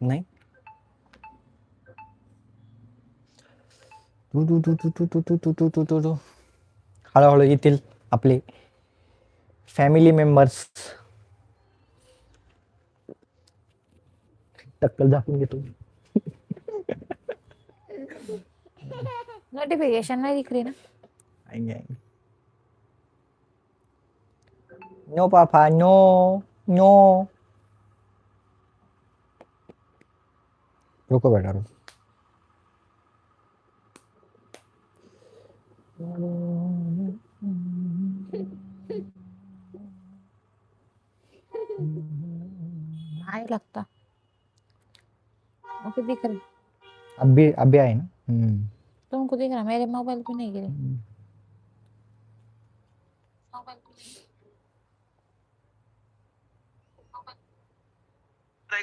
नाही हळूहळू येतील आपले फॅमिली मेंबर्स टक्कल झाकून घेतो नोटिफिकेशन नाही दिख ना नो पापा नो नो रुको मैडम आए लगता। दिख अब तुमको दिख रहा मेरे मोबाइल पे नहीं गिरी।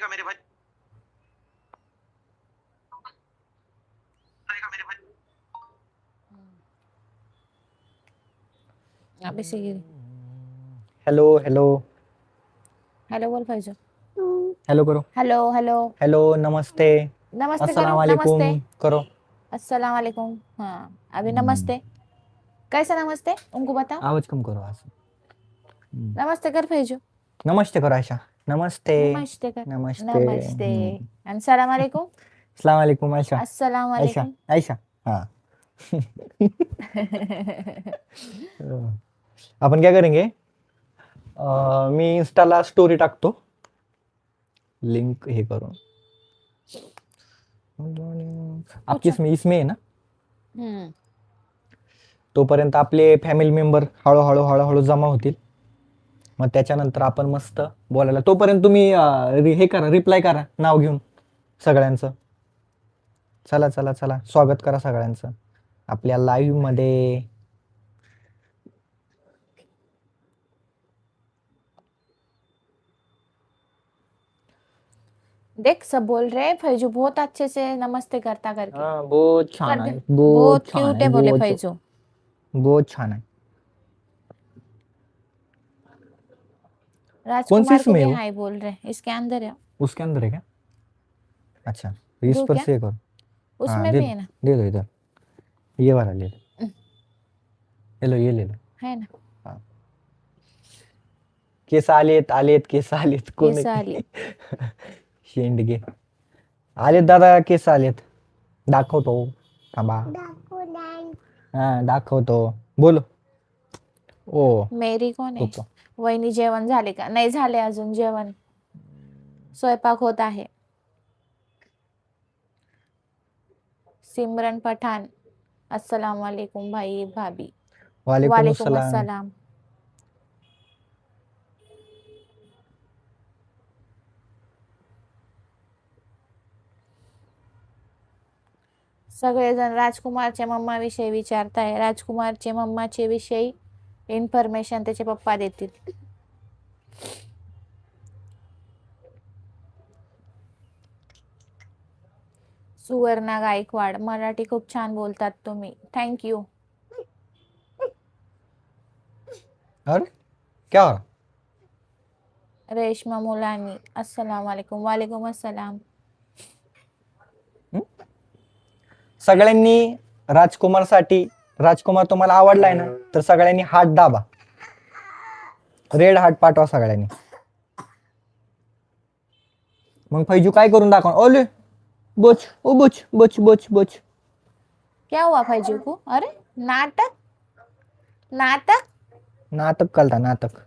मेरे भाई। अभी से गिरी हेलो हेलो हेलो बोल भाईजो हेलो करो हेलो हेलो हेलो नमस्ते नमस्ते अस्सलाम करो वालेकुम करो अस्सलाम वालेकुम हाँ अभी हम्म। नमस्ते कैसा नमस्ते उनको बताओ आवाज कम करो आज हम्म। नमस्ते कर भाईजो नमस्ते करो आयशा नमस्ते नमस्ते कर नमस्ते नमस्ते हम्म. सलाम वालेकुम अस्सलाम वालेकुम आयशा अस्सलाम आयशा वालेकुम आयशा हाँ अपन क्या करेंगे? मी इंस्टाला स्टोरी टाकतो. लिंक हे करून. आपकी इसमें इसमें आहे ना? हम्म. तोपर्यंत आपले फॅमिली मेंबर हळूहळू हळूहळू जमा होतील. मग त्याच्यानंतर आपण मस्त बोलायला. तोपर्यंत तुम्ही अं, रि- हे करा रिप्लाय करा नाव घेऊन सगळ्यांचं. चला चला चला. स्वागत करा सगळ्यांचं. आपल्या लाईव्हमध्ये देख सब बोल रहे हैं फैजू बहुत अच्छे से नमस्ते करता करके। हा, बहुत छान दे. बहुत क्यूट है बोले फैजू। बहुत छान आहे राजकुमार को इसमें भी है? हाय बोल रहे हैं इसके अंदर है। उसके अंदर है क्या? अच्छा इस पर? से करो उसमें भी है ना। दे दो इधर। ये वाला ले लो। हम्म. ये लो ये ले लो। है ना। केस आलेत आलेत केस आलेत शेंडगे. आलेत दादा केस आलेत. दाखवतो. थांबा. हा दाखवतो. बोलो. ओ. मेरी कोण आहे? वहिनी जेवण झाले का? नाही झाले अजून जेवण. स्वयंपाक होत आहे. सिमरन पठाण. अस्सलाम वालेकुम भाई भाभी. वालेकुम वालेकुम अस्सलाम. अस्सलाम. सगळेजण राजकुमारच्या मम्मा विषयी विचारताय. राजकुमारचे मम्माचे विषयी इन्फॉर्मेशन त्याचे पप्पा देतील. सुवर्णा गायकवाड मराठी खूप छान बोलतात तुम्ही. थँक्यू अरे क्या? रेशमा मुलानी अस्सलाम वालेकुम. वालेकुम अस्सलाम. सगळ्यांनी राजकुमारसाठी राजकुमार तुम्हाला आवडलाय ना तर सगळ्यांनी हात दाबा. रेड हार्ट पाठवा सगळ्यांनी. मग फैजू काय करून दाखव? ओले बोच ओ बोच बोच बोच बोच. क्या हुआ फैजू को? अरे नाटक? नाटक? नाटक कलता नाटक.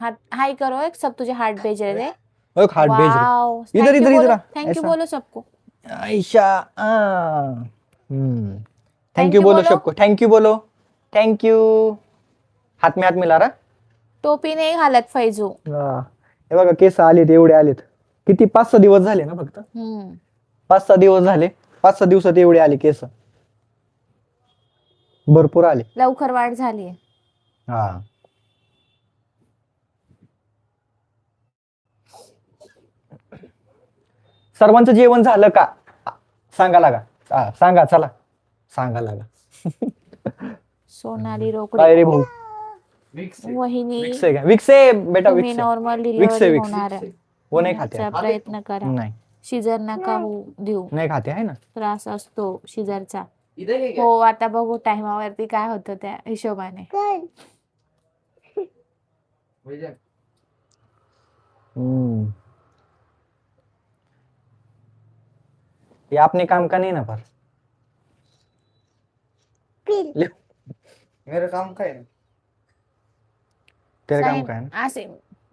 हाथ हाय करो एक सब तुझे हार्ट भेज रहे थे. हार्ट भेज इधर, इधर, इधर थैंक यू। बोलो सबको. आयशा थैंक यू बोलो। सबको. थैंक यू बोलो. थैंक यू हात में हात मिला रहा टोपी नाही घालत फैजू. हा. बघा केस आलेत एवढे आलेत. किती? पाच सहा दिवस झाले ना फक्त? पाच सहा दिवस झाले. पाच सहा दिवसात एवढे आले केस. भरपूर आले. लवकर वाढ झाली हा. सर्वांचं जेवण झालं का? सांगा लागा. सांगा चला. सांगा लागा. सोनाली काय रोकडे रे भाऊ? वहिनी. विक्स बेटा विक्स. नॉर्मल वो नाही खाते. प्रयत्न करा. नाही. शिजर नका होऊ देऊ. नाही खाते आहे ना? त्रास असतो शिजरचा. हो आता बघू टाइमावरती काय होतं त्या हिशोबाने. हम्म. ये आपने काम का नहीं ना पर। ले। मेरा काम काय आहे? तेरा काम का है ना? असे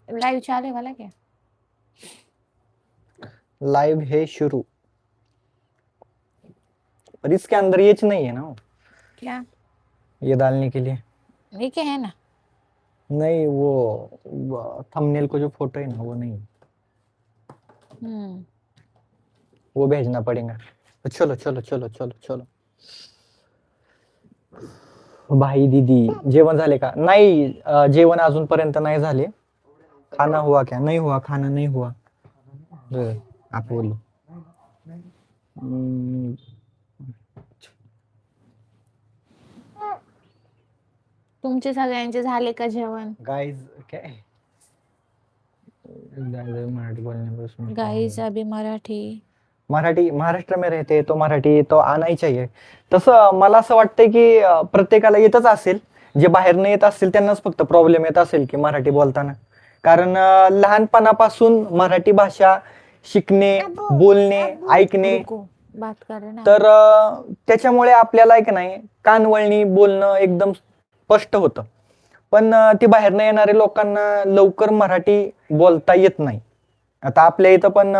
लाईव्ह चालू मला क्या? लाइव है शुरू। पर इसके अंदर ये नहीं है ना क्या? ये डालने के लिए। क्या है ना? नहीं वो थंबनेल को जो फ़ोटो है ना वो नहीं। हम्म। वो भेजना पड़ेगा। तो चलो चलो चलो चलो चलो। भाई दीदी जेवण झाले का? नाही जेवण अजूनपर्यंत नाही झाले. खाना हुआ क्या? नहीं हुआ खाना नहीं हुआ. आप बोलो। तुमचे सगळ्यांचे झाले का जेवण? गाइस क्या? गाईज? अभी मराठी. मराठी महाराष्ट्र में रहते तो मराठी तो आना ही चाहिए तसं मला असं वाटतंय की प्रत्येकाला येतच असेल. जे बाहेरनं येत असतील त्यांनाच फक्त प्रॉब्लेम येत असेल की मराठी बोलताना. कारण लहानपणापासून मराठी भाषा शिकणे बोलणे ऐकणे तर त्याच्यामुळे आपल्याला एक नाही कानवळणी बोलणं एकदम स्पष्ट होतं. पण ती बाहेरनं येणारे लोकांना लवकर मराठी बोलता येत नाही. आता आपल्या इथं पण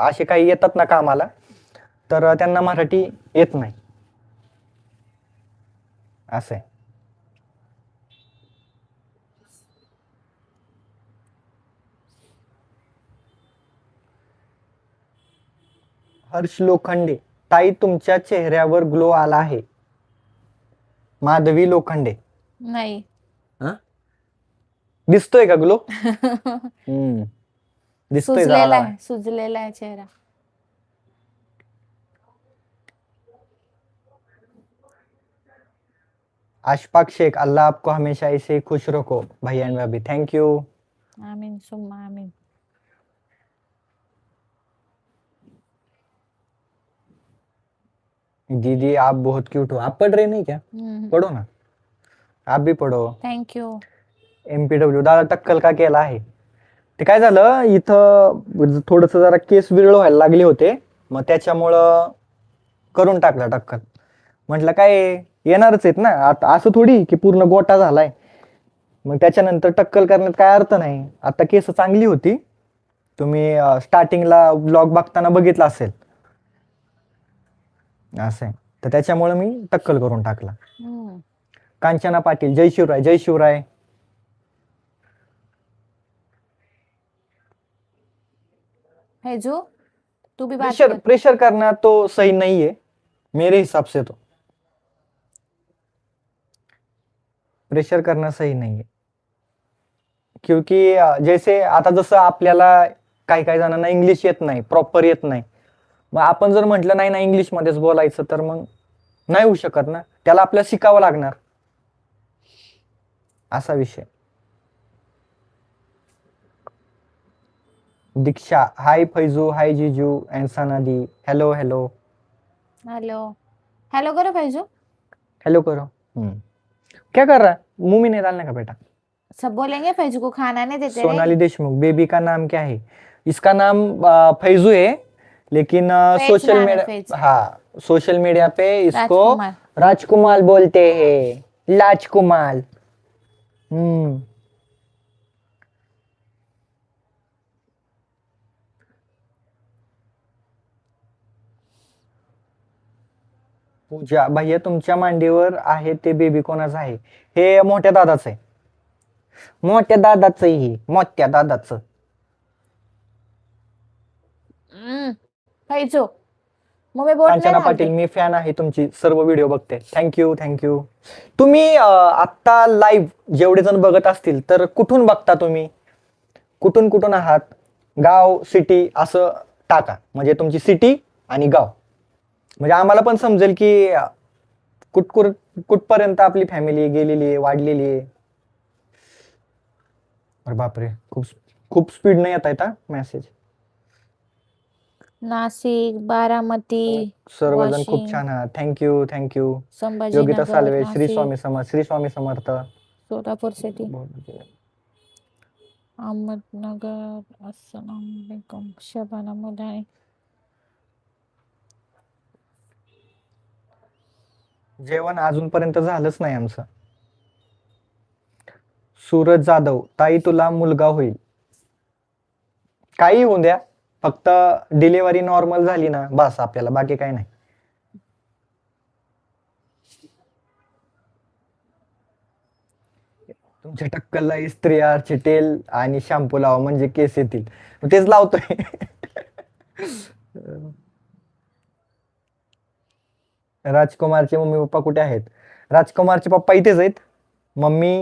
असे काही येतात ना कामाला तर त्यांना मराठी येत नाही. असं आहे. हर्ष लोखंडे ताई तुमच्या चेहऱ्यावर ग्लो आला आहे. माधवी लोखंडे. नाही. दिसतोय का ग्लो? हम्म. दिसतोय सुजलेला आहे सुजलेला आहे चेहरा. अशफाक शेख अल्लाह आपको हमेशा ऐसे खुश रखो. भैया एंड भाभी थैंक यू आमीन सुम्मा आमीन. दीदी आप बहुत क्यूट हो. आप पढ़ रहे नहीं क्या? पढ़ो ना. आप भी पढ़ो. थँक्यू एमपीडब्ल्यू दादा टक्कल का केला आहे ते काय झालं इथं थोडस जरा केस विरळ व्हायला लागले होते. मग त्याच्यामुळं करून टाकला टक्कल. म्हटलं काय येणारच आहेत ना आता असं थोडी की पूर्ण गोटा झालाय. मग त्याच्यानंतर टक्कल करण्यात काय अर्थ नाही. आता केस चांगली होती. तुम्ही स्टार्टिंगला ब्लॉग बघताना बघितला असेल. असं आहे. तर त्याच्यामुळे मी टक्कल करून टाकला. कांचना पाटील जय शिवराय जय शिवराय. फैजू तू भी बात प्रेशर कर। प्रेशर करना तो सही नहीं है मेरे हिसाब से तो। प्रेशर करना सही नहीं है। क्योंकि जैसे आता जसं आपल्याला काही काही जणांना इंग्लिश येत नाही प्रॉपर येत नाही. मग आपण जर म्हटलं नाही ना इंग्लिशमध्येच बोलायचं तर मग नाही होऊ शकत ना. त्याला आपल्याला शिकावं लागणार. असा विषय. दीक्षा। हाय फैजू हाय जीजू अँड सनादी हेलो हेलो हेलो हेलो करो फैजू। हेलो करो। हम्म। क्या कर रहा है? मुँह में नहीं डालने का बेटा। सब बोलेंगे फैजू को खाना नहीं देते रे। सोनाली देशमुख बेबी का नाम क्या है? इसका नाम अ, फैजू है लेकिन फैज सोशल नाम है, मीडिया हाँ सोशल मीडिया पे इसको राजकुमार। राजकुमार बोलते हैं। लाजकुमार। हम्म। पूजा भैया तुमच्या मांडीवर आहे ते बेबी कोणाचं आहे? हे मोठ्या दादाचं आहे. मोठ्या दादाचं हे मोठ्या दादाचं. मग मी कांचना पाटील. मी फॅन आहे तुमची. सर्व व्हिडिओ बघते. थँक्यू थँक्यू तुम्ही अं, आत्ता लाईव्ह जेवढे जण बघत असतील तर कुठून बघता तुम्ही? कुठून कुठून आहात? गाव सिटी असं टाका. म्हणजे तुमची सिटी आणि गाव. म्हणजे आम्हाला पण समजेल की कुठ कुठ कुठपर्यंत आपली फॅमिली गेलेली आहे वाढलेली आहे. अरे बापरे खूप खूप स्पीड नाही येत आहेत हा मेसेज नाशिक बारामती सर्वजण खूप. छान आहात. Thank you thank you Yogita Sambhajinagar Salve Shri Nashik, Swami Samarth Shri Swami Samarth. Solapur city Ahmednagar अस्सलाम वालेकुम शबाना मुलानी जेवण अजूनपर्यंत झालंच नाही आमचं. सूरज जाधव ताई तुला मुलगा होईल. काही होऊ द्या फक्त डिलिव्हरी नॉर्मल झाली ना बस आपल्याला बाकी काही नाही. तुमच्या टक्कलला इस्त्री आरचे तेल आणि शॅम्पू लावा म्हणजे केस येतील. तेच लावतोय. राजकुमारचे मम्मी पप्पा कुठे आहेत? राजकुमारचे पप्पा इथेच आहेत. मम्मी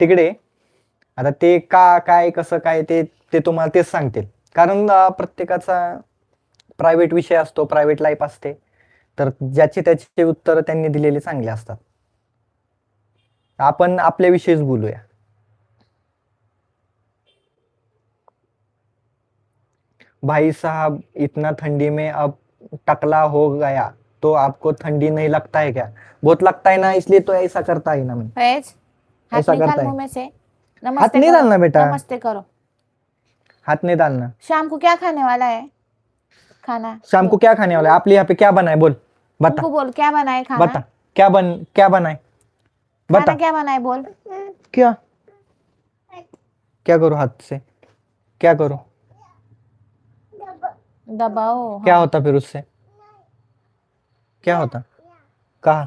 तिकडे. आता ते का काय कसं काय ते ते तुम्हाला तेच सांगतील. कारण प्रत्येकाचा प्रायव्हेट विषय असतो प्रायव्हेट लाईफ असते. तर ज्याचे त्याचे उत्तर त्यांनी दिलेले चांगले असतात. आपण आपल्याविषयीच बोलूया. भाई साहब इतना ठंडी में अब टकला हो गया. तो आपको ठंडी नहीं लगता है क्या? बहुत लगता है ना इसलिए तो ऐसा करता है ना मैं। ऐसा करता है। से। हाथ नहीं डालना बेटा। नमस्ते करो। हाथ नहीं डालना। शाम को क्या खाने वाला है? खाना। शाम को क्या खाने वाला है? आपले यहाँ पे क्या बना है बोल बता। बोल क्या बनाए खाना? बता क्या बन क्या बनाए? बता। क्या बनाए बोल। क्या? क्या करो हाथ से? क्या करो? दबाओ। क्या। होता फिर उससे? क्या होता? कहा?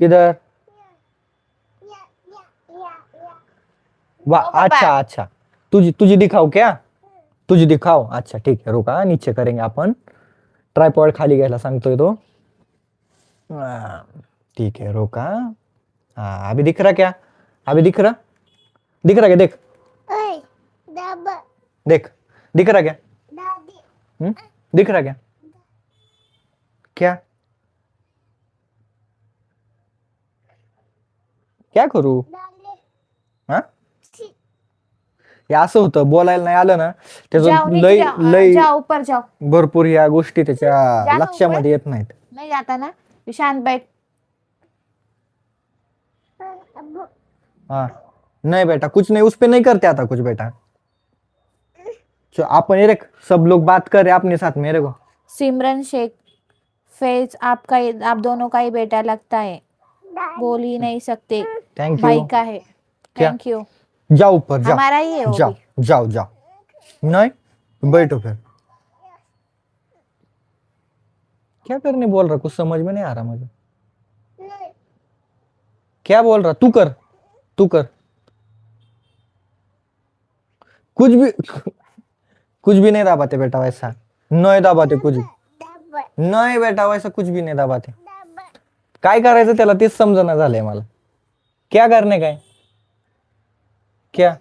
किधर? वाह। अच्छा अच्छा। तुझी तुझी दिखाओ क्या? तुझी दिखाओ अच्छा ठीक है रुका नीचे करेंगे अपन ट्रायपॉड खाली घ्यायला सांगतोय तो. ठीक है रुका. हाँ अभी दिख रहा क्या? अभी दिख रहा? दिख रहा क्या? देख. देख. दिख रहा क्या? हम्म? दिख रहा क्या? क्या? क्या करू? हा? हे असं होतं बोलायला नाही आलं ना जाओ त्याचं नीचे लय जाओ लय जाओ ऊपर जाओ भरपूर या गोष्टी त्याच्या लक्षामध्ये येत नाहीत. नहीं जाता ना. शांत बैठ. हाँ. नहीं बेटा कुछ नहीं उस पे नहीं करते आता कुछ बेटा. चो अपन ये सब लोग बात कर रहे हैं अपने साथ मेरे को सिमरन शेख फैज आपका ही- आप दोनों का ही बेटा लगता है। बोल ही नहीं सकते। थैंक भाई यू का है। क्या? थैंक यू जाओ ऊपर जाओ। हमारा ही है वो जाओ भी जाओ जाओ। नहीं बैठो फिर। क्या करने बोल रहा? कुछ समझ में नहीं आ रहा मुझे। क्या बोल रहा? तू कर तू कर। कुछ भी कुछ भी नहीं दबाते बेटा वैसा। नहीं दबाते कुछ। नाही बेटा वैसा कुछ भी नहीं दबाते। काय करायचं त्याला तेच समजणं झालंय मला। क्या करणे काय? क्या?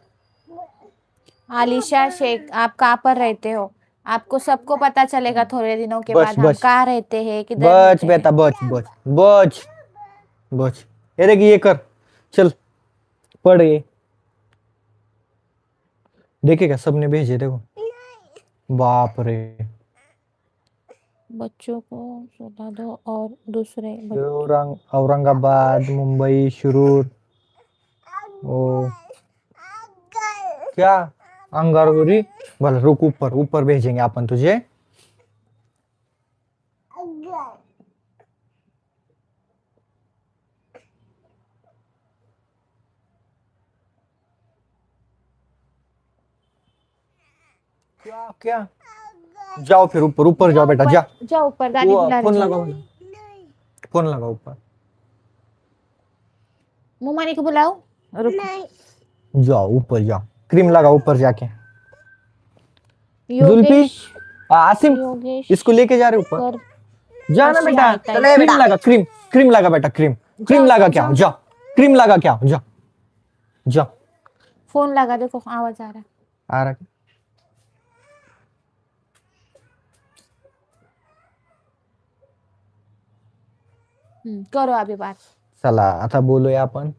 आलिशा शेख आप कहाँ पर रहते हो? आपको सबको पता चलेगा थोड़े दिनों के बस, बाद हम बस। कहाँ रहते हैं किधर बच रहते हैं। बेटा बच बच बच बच। ये देख ये कर। चल पढ़ ये। देखेगा सबने भेजे देखो। बाप रे बच्चों को सुला दो और दूसरे औरंग औरंगाबाद मुंबई शिरूर। ओ। क्या? अंगारगुरी? भला रुक ऊपर ऊपर भेजेंगे अपन तुझे। क्या क्या? जाओ फिर ऊपर ऊपर जाओ बेटा जा। जाओ ऊपर दादी बुला फ़ोन लगाओ। फ़ोन लगाओ ऊपर। मुमानी को बुलाओ। रुक। जाओ ऊपर जाओ। क्रीम लगाओ ऊपर जाके। आ, आसिम इसको लेके जा रहे ऊपर। जा ना बेटा। क्रीम लगा क्रीम क्रीम लगा बेटा क्रीम। क्रीम लगा क्या? जाओ। जा। क्रीम लगा क्या? जा। जा। फ़ोन लगा देखो आवाज़ आ रहा है। आ रहा क्या? करू अभिवाद चला आता बोलूया आपण.